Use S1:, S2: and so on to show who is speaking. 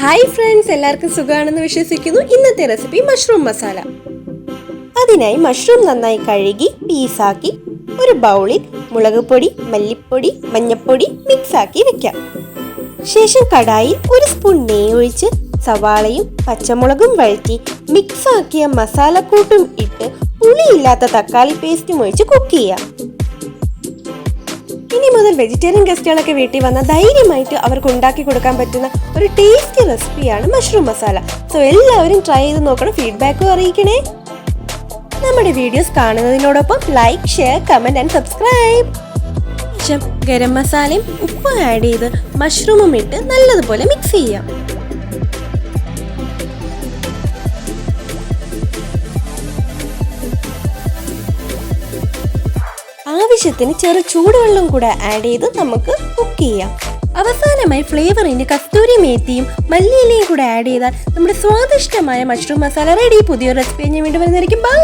S1: Hi friends എല്ലാവർക്കും സുഖമാണെന്ന് വിശ്വസിക്കുന്നു. ഇന്നത്തെ റെസിപ്പി മഷ്റൂം മസാല അതിനായി മഷ്റൂം നന്നായി കഴുകി പീസാക്കി ഒരു ബൗളിൽ മുളക് പൊടി മല്ലിപ്പൊടി മഞ്ഞപ്പൊടി മിക്സാക്കി വെക്കാം. ശേഷം കടായിൽ ഒരു സ്പൂൺ നെയ്യ് ഒഴിച്ച് സവാളയും പച്ചമുളകും വഴറ്റി മിക്സാക്കിയ മസാലക്കൂട്ടും ഇട്ട് പുളിയില്ലാത്ത തക്കാളി പേസ്റ്റും ഒഴിച്ച് കുക്ക് ചെയ്യാം. മുതൽ വെജിറ്റേറിയൻ ഗസ്റ്റുകളൊക്കെ വീട്ടിൽ വന്നാൽ ധൈര്യമായിട്ട് അവർക്ക് ഉണ്ടാക്കി കൊടുക്കാൻ പറ്റുന്ന ഒരു ടേസ്റ്റി റെസിപ്പിയാണ് മഷ്റൂം മസാല സോ എല്ലാവരും ട്രൈ ചെയ്ത് നോക്കണം ഫീഡ്ബാക്കും അറിയിക്കണേ. നമ്മുടെ videos കാണുന്നതിനോടൊപ്പം like share comment and subscribe garam മസാലയും ഉപ്പും ആഡ് ചെയ്ത് മഷ്റൂമും ഇട്ട് നല്ലതുപോലെ മിക്സ് ചെയ്യാം. ആവശ്യത്തിന് ചെറു ചൂടുവെള്ളം കൂടെ ആഡ് ചെയ്ത് നമുക്ക് കുക്ക് ചെയ്യാം. അവസാനമായി ഫ്ലേവറിന് കസ്തൂരി മേത്തിയും മല്ലിയിലയും കൂടെ ആഡ് ചെയ്താൽ നമ്മുടെ സ്വാദിഷ്ടമായ മഷ്റൂം മസാല റെഡി പുതിയൊരു റെസിപ്പി ഞാൻ വീണ്ടും വരുന്നതായിരിക്കും. ബൈ